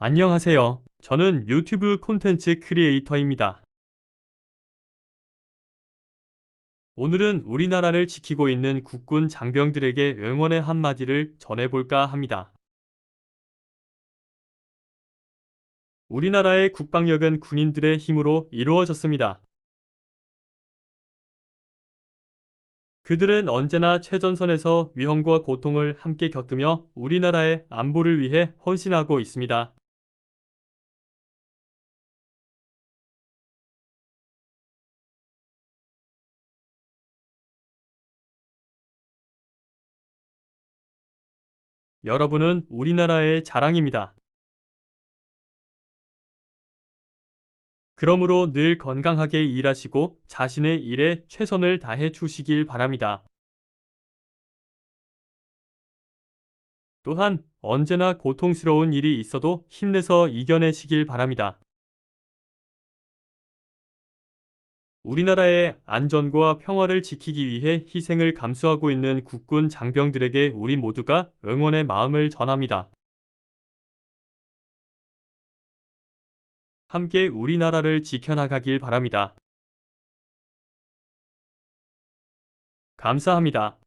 안녕하세요. 저는 유튜브 콘텐츠 크리에이터입니다. 오늘은 우리나라를 지키고 있는 국군 장병들에게 응원의 한마디를 전해볼까 합니다. 우리나라의 국방력은 군인들의 힘으로 이루어졌습니다. 그들은 언제나 최전선에서 위험과 고통을 함께 겪으며 우리나라의 안보를 위해 헌신하고 있습니다. 여러분은 우리나라의 자랑입니다. 그러므로 늘 건강하게 일하시고 자신의 일에 최선을 다해 주시길 바랍니다. 또한 언제나 고통스러운 일이 있어도 힘내서 이겨내시길 바랍니다. 우리나라의 안전과 평화를 지키기 위해 희생을 감수하고 있는 국군 장병들에게 우리 모두가 응원의 마음을 전합니다. 함께 우리나라를 지켜나가길 바랍니다. 감사합니다.